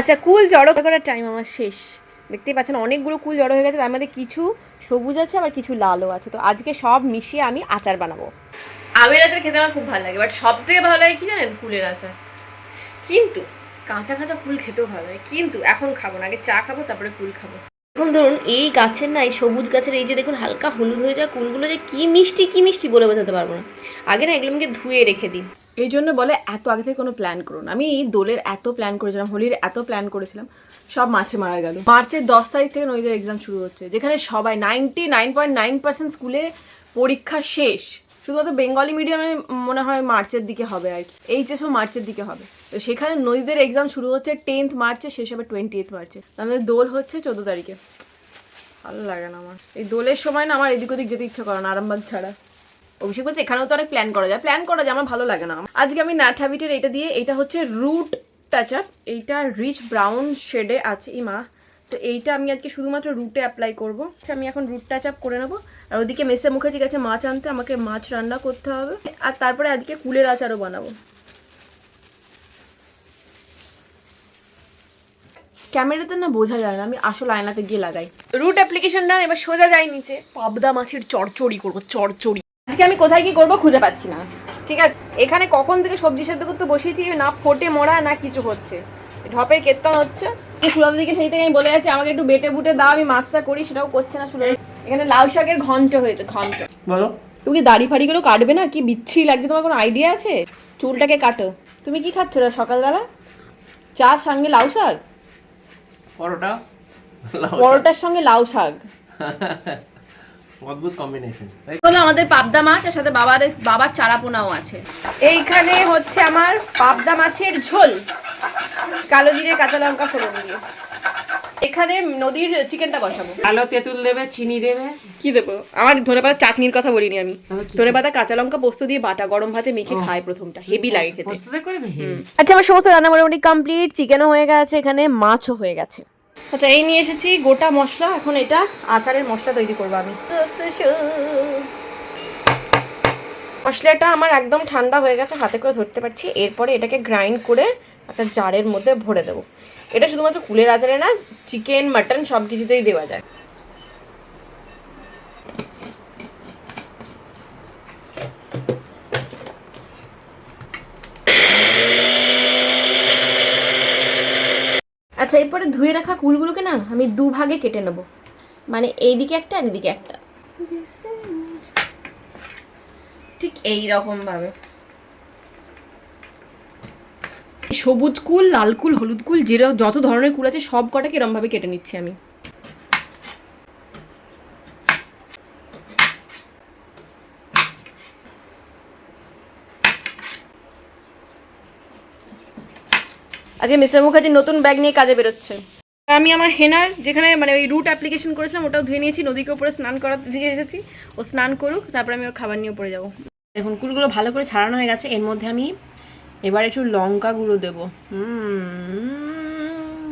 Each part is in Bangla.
আচ্ছা কুল জড়ো করার টাইম আমার শেষ। দেখতেই পাচ্ছেন অনেকগুলো কুল জড়ো হয়ে গেছে তার মধ্যে কিছু সবুজ আছে আবার কিছু লালও আছে। তো আজকে সব মিশিয়ে আমি আচার বানাবো। আমের আচার খেতে আমার খুব ভালো লাগে বাট সব থেকে ভালো লাগে কি জানেন? কুলের আচার। কিন্তু কাঁচা কাঁচা কুল খেতেও ভালো লাগে কিন্তু এখন খাব না আগে চা খাব তারপরে কুল খাব। এখন ধরুন এই গাছের না এই সবুজ গাছের এই যে দেখুন হালকা হলুদ হয়ে যায় কুলগুলো যে কি মিষ্টি কি মিষ্টি বলে বোঝাতে পারব না। আগে না এগুলো আমাকে ধুয়ে রেখে দিই। এই জন্য বলে এত আগে থেকে কোনো প্ল্যান করুন। আমি এই দোলের এত প্ল্যান করেছিলাম, হোলির এত প্ল্যান করেছিলাম, সব মাছে মারা গেল। মার্চের দশ তারিখ থেকে নদীদের এক্সাম শুরু হচ্ছে, যেখানে সবাই ninety nine point nine percent স্কুলে পরীক্ষা শেষ। শুধুমাত্র বেঙ্গলি মিডিয়ামে মনে হয় মার্চের দিকে হবে আর কি। এইচএসও মার্চের দিকে হবে। তো সেখানে নদীদের এক্সাম শুরু হচ্ছে টেন্থ মার্চে, শেষ হবে টোয়েন্টি এইথ মার্চে। আমাদের দোল হচ্ছে চোদ্দ তারিখে। ভালো লাগে না আমার। এই দোলের সময় না আমার এদিক ওদিক যেতে ইচ্ছা করে না, আরামবাগ ছাড়া। অভিষেক বলছে, এখানেও তো অনেক প্ল্যান করা যায়। প্ল্যান করা যায়, আমার ভালো লাগে না। আজকে আমি ন্যাট হ্যাবিটের এটা দিয়ে এটা হচ্ছে রুট টাচ আপ এইটা রিচ ব্রাউন শেডে আছে ইমা তো এইটা আমি আজকে শুধুমাত্র রুটে অ্যাপ্লাই করব। আমি এখন রুট টাচ আপ করে নেব। আর ওদিকে মেসে মুখার্জি গেছে মাছ আনতে, আমাকে মাছ রান্না করতে হবে। আর তারপরে আজকে কুলের আচারও বানাবো। ক্যামেরাতে না বোঝা যায় না, আমি আসল আয়নাতে গিয়ে লাগাই। রুট অ্যাপ্লিকেশনটা এবার সোজা যাই নিচে। পাবদা মাছের চড়চড়ি করব, চড়চড়ি। আজকে আমি কোথায় কি করব খুঁজে পাচ্ছি না। ঠিক আছে? এখানে কখন থেকে সবজি সেদ্ধ করতে বসিয়েছি না ফোটে মরা না কিছু হচ্ছে। ঢপের কেতন হচ্ছে। সুরভ সেই থেকে আমি বলে যাচ্ছি আমাকে একটু বেটে বুটে দাও আমি মাছটা করি সেটাও করছে না সুরভ। এখানে লাউ শাকের ঘন্ট হয়েছে ঘন্ট। বলো। তুমি কি দাড়ি ফাড়িগুলো কাটবে না? কি বিচ্ছি লাগছে? তোমার কোনো আইডিয়া আছে? চুলটাকে কাটো। তুমি কি খাচ্ছ না সকালবেলা? চার সঙ্গে লাউ শাক? পরোটা? পরোটার সঙ্গে লাউ শাক। অদ্ভুত কম্বিনেশন হলো আমাদের পাবদা মাছ আর সাথে বাবার বাবার চারাপোনাও আছে। এইখানে হচ্ছে আমার পাবদা মাছের ঝোল। কালো জিরে কাঁচা লঙ্কা ফোড়ন দিয়ে। এখানে নদীর চিকেনটা বসাবো। আলো তেঁতুল দেবে চিনি দেবে। কি দেবো? আমার ধনে পাতা চাটনির কথা বলিনি আমি। ধনে পাতা কাঁচা লঙ্কা পোস্ত দিয়ে বাটা গরম ভাতে মেখে খাই প্রথমটা। হেভি লাগে খেতে। আচ্ছা আমার সমস্ত রান্না মোটামুটি কমপ্লিট চিকেনও হয়ে গেছে এখানে মাছও হয়ে গেছে। আচ্ছা এই নিয়ে এসেছি গোটা মশলা। এখন এটা আচারের মশলা তৈরি করব আমি। মশলাটা আমার একদম ঠান্ডা হয়ে গেছে, হাতে করে ধরতে পারছি। এরপরে এটাকে গ্রাইন্ড করে একটা জারের মধ্যে ভরে দেবো। এটা শুধুমাত্র কুলের আচারে না চিকেন মাটন সব কিছুতেই দেওয়া যায়। আচ্ছা এরপরে ধুয়ে রাখা কুলগুলোকে না আমি দু ভাগে কেটে নেব। মানে এইদিকে একটা আর এদিকে একটা। ঠিক এই রকম ভাবে। সবুজ কুল লাল কুল হলুদ কুল যেটা যত ধরনের কুল আছে সব কটাকে এরম ভাবে কেটে নিচ্ছি আমি। আজকে মিস্টার মুখার্জি নতুন ব্যাগ নিয়ে কাজে বেরোচ্ছে। আমি আমার হেনার যেখানে মানে ওই রুট অ্যাপ্লিকেশন করেছিলাম ওটাও ধুয়ে নিয়েছি নদীকে উপরে স্নান করাতে দিয়ে এসেছি। ও স্নান করুক তারপরে আমি ওর খাবার নিয়ে পড়ে যাব। দেখুন কুলগুলো ভালো করে ছাড়ানো হয়ে গেছে এর মধ্যে আমি এবার একটু লঙ্কা গুঁড়ো দেবো। হুম।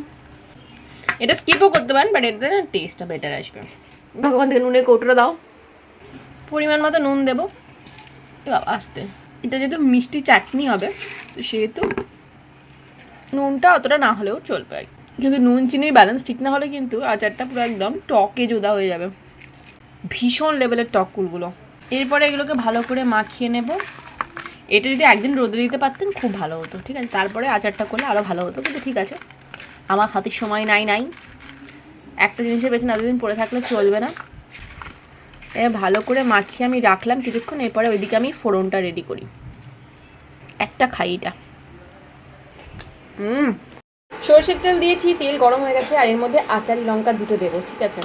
এটা স্কিপও করতে পারেন বাট এতে না টেস্টটা বেটার আসবে। ভগবান থেকে নুনের কৌটোটা দাও। পরিমাণ মতো নুন দেবো। বাবা আস্তে। এটা যেহেতু মিষ্টি চাটনি হবে তো সেহেতু নুনটা অতটা না হলেও চলবে আর। কিন্তু নুন চিনির ব্যালেন্স ঠিক না হলে কিন্তু আচারটা পুরো একদম টকে জুদা হয়ে যাবে। ভীষণ লেভেলের টক কুলগুলো এরপরে এগুলোকে ভালো করে মাখিয়ে নেব। এটা যদি একদিন রোদে দিতে পারতেন, খুব ভালো হতো, ঠিক আছে? তারপরে আচারটা করলে আরও ভালো হতো, কিন্তু ঠিক আছে। আমার হাতের সময় নাই নাই। একটা জিনিসের পেছনে এতদিন পড়ে থাকলে চলবে না। এ ভালো করে মাখিয়ে আমি রাখলাম কিছুক্ষণ, এরপরে ওইদিকে আমি ফোড়নটা রেডি করি। একটা খাই এটা। হুম। সর্ষের তেল দিয়েছি, তেল গরম হয়ে গেছে, আর এর মধ্যে আচারি লঙ্কা দুটো দেবো, ঠিক আছে?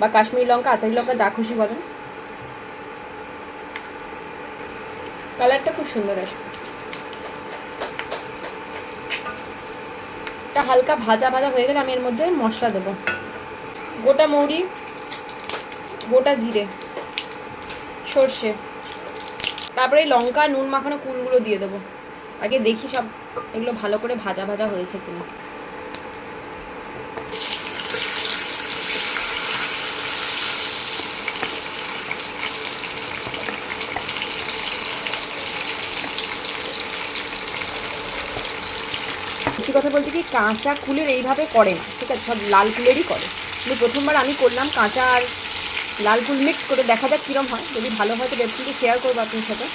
বা কাশ্মীরি লঙ্কা, আচারি লঙ্কা যা খুশি বলেন। কালারটা খুব সুন্দর আসবে। এটা হালকা ভাজা ভাজা হয়ে গেলে আমি এর মধ্যে মশলা দেবো। গোটা মৌরি, গোটা জিরে, সর্ষে, তারপরে লঙ্কা, নুন মাখানো কুলগুলো দিয়ে দেবো। আগে দেখি সব এগুলো ভালো করে ভাজা ভাজা হয়েছে সত্যি কথা বলতে কি, কাঁচা কুলের এইভাবে করে না, ঠিক আছে, সব লাল কুলেরই করে। কিন্তু প্রথমবার আমি করলাম কাঁচা আর লাল কুল মিক্স করে, দেখা যাক কীরম হয়। যদি ভালো হয় তো রেসিপিটি শেয়ার করব আপনার সাথে।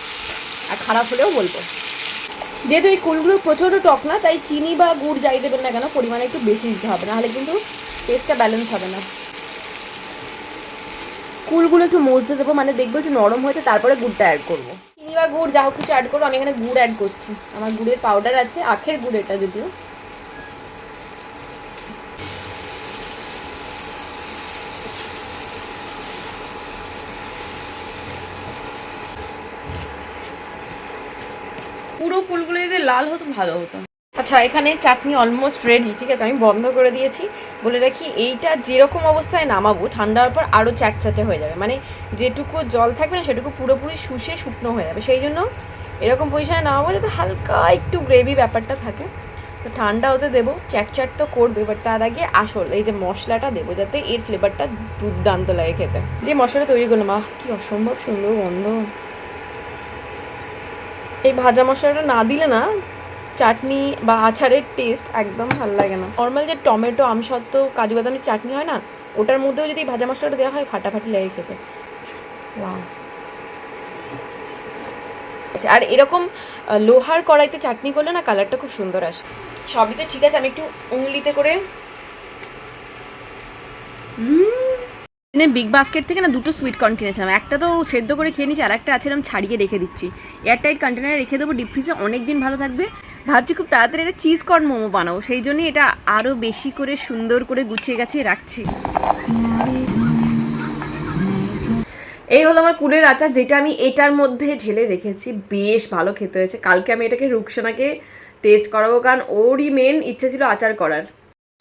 আর খারাপ হলেও বলব। যেহেতু এই কুলগুলো প্রচণ্ড টক না, তাই চিনি বা গুড় যাই দেবেন না কেন, পরিমাণে একটু বেশি দিতে হবে, নাহলে কিন্তু টেস্টটা ব্যালেন্স হবে না। কুলগুলো একটু মজতে দেবো মানে দেখব একটু নরম হয়েছে, তারপরে গুড়টা অ্যাড করব। চিনি বা গুড়, যা হোক কিছু অ্যাড করব, আমি এখানে গুড় অ্যাড করছি। আমার গুড়ের পাউডার আছে, আখের গুড় এটা যদিও। পুরো কুলগুলো যদি লাল হতো, ভালো হতো। আচ্ছা এখানে চাটনি অলমোস্ট রেডি ঠিক আছে? আমি বন্ধ করে দিয়েছি। বলে রাখি, এইটা যেরকম অবস্থায় নামাবো, ঠান্ডার পর আরও চ্যাটচ্যাটে হয়ে যাবে। মানে যেটুকু জল থাকবে না, সেটুকু পুরোপুরি শুষে শুকনো হয়ে যাবে। সেই জন্য এরকম পজিশনে নামাবো যাতে হালকা একটু গ্রেভি ব্যাপারটা থাকে। তো ঠান্ডা হতে দেবো চ্যাট তো করবে বাট তার আগে আসল, এই যে মশলাটা দেবো, যাতে এর ফ্লেভারটা দুর্দান্ত লাগে খেতে। যে মশলাটা তৈরি করলাম, আহ, কি অসম্ভব সুন্দর গন্ধ। এই ভাজা মশলাটা না দিলে না চাটনি বা আচারের টেস্ট একদম ভালো লাগে না। নর্মাল যে টমেটো, আমসত্ত্ব, কাজু বাদামের চাটনি হয় না, ওটার মধ্যেও যদি ভাজা মশলাটা দেওয়া হয় ফাটাফাটি লাগে খেতে। আর এরকম লোহার কড়াইতে চাটনি করলে না কালারটা খুব সুন্দর আসে। সবই তো ঠিক আছে, আমি একটু উংলিতে করে বিগ বাস্কেট থেকে না দুটো সুইট কর্ন কিনেছিলাম। একটা তো সেদ্ধ করে খেয়ে নিচ্ছি আর একটা আছে এরকম ছাড়িয়ে রেখে দিচ্ছি। এয়ারটাইট কন্টেনারে রেখে দেবো ডিপ ফ্রিজে অনেক দিন ভালো থাকবে। ভাবছি খুব তাড়াতাড়ি এটা চিজ কর্ন মোমো বানাবো। সেই জন্যই এটা আরও বেশি করে সুন্দর করে গুছিয়ে গাছিয়ে রাখছি। এই হলো আমার কুলের আচার, যেটা আমি এটার মধ্যে ঢেলে রেখেছি। বেশ ভালো খেতে হয়েছে। কালকে আমি এটাকে রুকসানাকে টেস্ট করাবো, কারণ ওরই মেন ইচ্ছে ছিল আচার করার।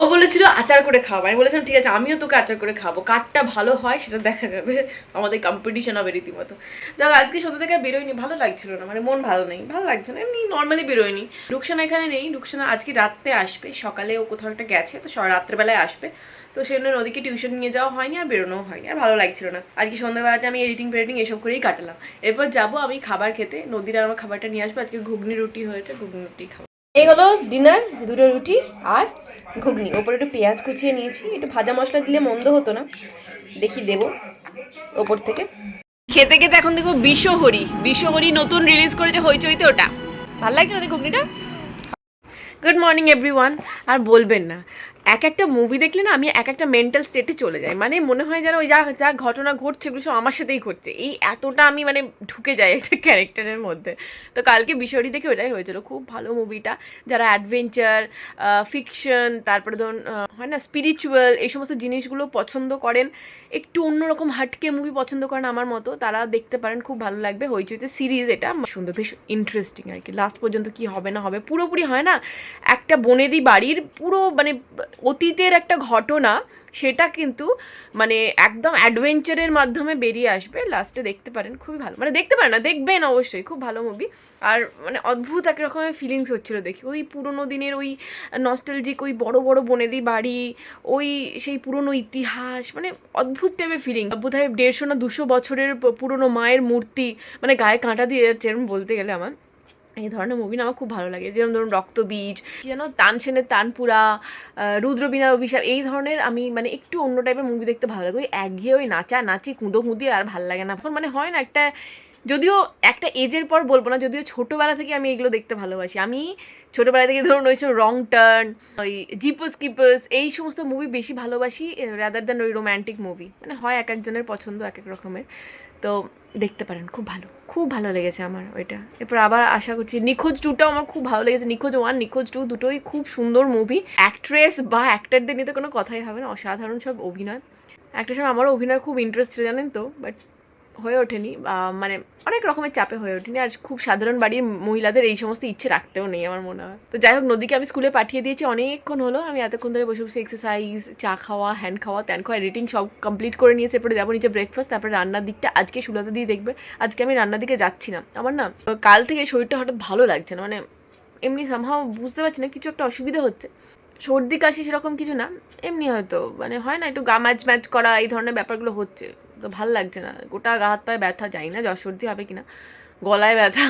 ও বলেছিল, আচার করে খাওয়া আমি বলেছিলাম, ঠিক আছে, আমিও তোকে আচার করে খাব। কারটা ভালো হয়, সেটা দেখা যাবে আমাদের কম্পিটিশন হবে রীতিমতো। যাক, আজকে সন্ধ্যা থেকে বেরোয়নি, ভালো লাগছিল না মানে মন ভালো নেই, ভালো লাগছে না, এমনি নর্মালি বেরোয়নি। রুকসানা এখানে নেই, রুকসানা আজকে রাত্রে আসবে, সকালে ও কোথাও একটা গেছে, তো রাত্রেবেলায় আসবে। তো সেই জন্য নদীকে টিউশন নিয়ে যাওয়া হয়নি আর বেরোনোও হয়নি, আর ভালো লাগছিল না। আজকে সন্ধ্যাবেলাতে আমি এডিটিং ফেডিটিং এসব করেই কাটালাম। এরপর যাব আমি খাবার খেতে, নদীর আমার খাবারটা নিয়ে আসব, আজকে ঘুগনি রুটি হয়েছে, ঘুগনি রুটি খাব। এই হলো ডিনার দুটো রুটি আর ঘুগনি। ওপরে একটু পেঁয়াজ কুচিয়ে নিয়েছি। একটু ভাজা মশলা দিলে মন্দ হতো না। দেখি দেব ওপর থেকে। খেতে খেতে এখন দেখো বিশ্বহরি। বিশ্বহরি নতুন রিলিজ করেছে হইচইতে ওটা। ভালো লাগছে ওদের ঘুগনিটা? গুড মর্নিং এভরিওয়ান আর বলবেন না। এক একটা মুভি দেখলে না আমি এক একটা মেন্টাল স্টেটে চলে যাই। মানে মনে হয় যেন ওই যা যা ঘটনা ঘটছে এগুলো সব আমার সাথেই ঘটছে। এই এতটা আমি মানে ঢুকে যাই একটা ক্যারেক্টারের মধ্যে। তো কালকে বিষয়টি দেখে ওটাই হয়েছিল। খুব ভালো মুভিটা যারা অ্যাডভেঞ্চার ফিকশন তারপরে ধরুন হয় না স্পিরিচুয়াল এই সমস্ত জিনিসগুলো পছন্দ করেন, একটু অন্যরকম হাটকে মুভি পছন্দ করেন আমার মতো, তারা দেখতে পারেন, খুব ভালো লাগবে। হইচইতে সিরিজ এটা সুন্দর, বেশ ইন্টারেস্টিং আর কি। লাস্ট পর্যন্ত কি হবে না হবে, পুরোপুরি হয় না, একটা বনেদি বাড়ির পুরো মানে অতীতের একটা ঘটনা, সেটা কিন্তু মানে একদম অ্যাডভেঞ্চারের মাধ্যমে বেরিয়ে আসবে। লাস্টে দেখতে পারেন, খুবই ভালো। মানে দেখতে পারেন না, দেখবেন অবশ্যই, খুব ভালো মুভি আর মানে অদ্ভুত এক রকমের ফিলিংস হচ্ছিল দেখি। ওই পুরোনো দিনের ওই নস্টালজিক ওই বড় বড় বনেদি বাড়ি, ওই সেই পুরনো ইতিহাস মানে অদ্ভুত টাইপের ফিলিং বোধহয় দেড়শো না দুশো বছরের পুরনো মায়ের মূর্তি মানে গায়ে কাঁটা দিয়ে যাচ্ছে এরকম বলতে গেলে আমার। এই ধরনের মুভি না আমার খুব ভালো লাগে। যেরকম ধরুন রক্তবীজ যেন তানসেনের তানপুরা রুদ্রবীণার অভিশাপ, এই ধরনের আমি মানে একটু অন্য টাইপের মুভি দেখতে ভালো লাগে। ওই একঘেয়ে ওই নাচা, নাচি কুঁদো কুঁদি আর ভালো লাগে না। এখন মানে হয় না একটা, যদিও একটা এজের পর বলব না, যদিও ছোটোবেলা থেকে আমি এগুলো দেখতে ভালোবাসি। আমি ছোটোবেলা থেকে ধরুন ওই সব রং টার্ন, ওই জিপস কিপস, এই সমস্ত মুভি বেশি ভালোবাসি রাদার দ্যান ওই রোম্যান্টিক মুভি মানে হয় এক একজনের পছন্দ এক এক রকমের। তো দেখতে পারেন, খুব ভালো খুব ভালো লেগেছে আমার ওইটা। এরপর আবার আশা করছি নিখোঁজ টুটাও আমার খুব ভালো লেগেছে, নিখোঁজ ওয়ান নিখোঁজ টু দুটোই খুব সুন্দর মুভি অ্যাক্ট্রেস বা অ্যাক্টারদের নিতে কোনো কথাই হবে না, অসাধারণ সব অভিনয়। একটা সময় আমারও অভিনয় খুব ইন্টারেস্ট জানেন তো বাট হয়ে ওঠেনি মানে অনেক রকমের চাপে হয়ে ওঠেনি, আর খুব সাধারণ বাড়ির মহিলাদের এই সমস্ত ইচ্ছে রাখতেও নেই আমার মনে হয়। তো যাই হোক নদীকে আমি স্কুলে পাঠিয়ে দিয়েছি, অনেকক্ষণ হলো, আমি এতক্ষণ ধরে বসে বসে এক্সারসাইজ চা খাওয়া হ্যান্ড খাওয়া, ত্যান খাওয়া এডিটিং সব কমপ্লিট করে নিয়েছে, এরপরে যাব নিচে ব্রেকফাস্ট তারপরে রান্নার দিকটা আজকে সুলাতে দিয়ে দেখবে, আজকে আমি রান্নার দিকে যাচ্ছি না। আমার না কাল থেকে শরীরটা হঠাৎ ভালো লাগছে না মানে এমনি সামহাও বুঝতে পারছি না, কিছু একটা অসুবিধা হচ্ছে। সর্দি কাশি সেরকম কিছু না, এমনি হয়তো মানে হয় না, একটু গা ম্যাচ ম্যাচ করা, এই ধরনের ব্যাপারগুলো হচ্ছে। তো ভালো লাগছে না। গোটা গা হাত পায়ে ব্যথা যাই না জ্বর সর্দি হবে কিনা, গলায় ব্যথা,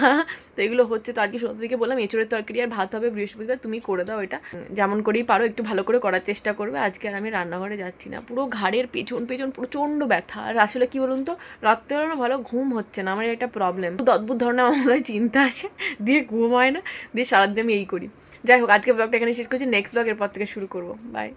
তো এগুলো হচ্ছে। তো আজকে সন্ধ্যে বললাম, এঁচড়ের তরকারি আর ভাত হবে বৃহস্পতিবার, তুমি করে দাও এটা। যেমন করেই পারো, একটু ভালো করে করার চেষ্টা করবে। আজকে আর আমি রান্নাঘরে যাচ্ছি না। পুরো ঘাড়ের পেছন পেছন প্রচণ্ড ব্যথা। আর আসলে কি বলুন তো না ভালো ঘুম হচ্ছে না, আমার একটা প্রবলেম অদ্ভুত ধরনের আমার চিন্তা আসে, দিয়ে ঘুম হয় না, দিয়ে সারাদিন আমি এই করি। যাই হোক আজকে ব্লগটা এখানে শেষ করছি। নেক্সট ব্লগের পর থেকে শুরু করব। বাই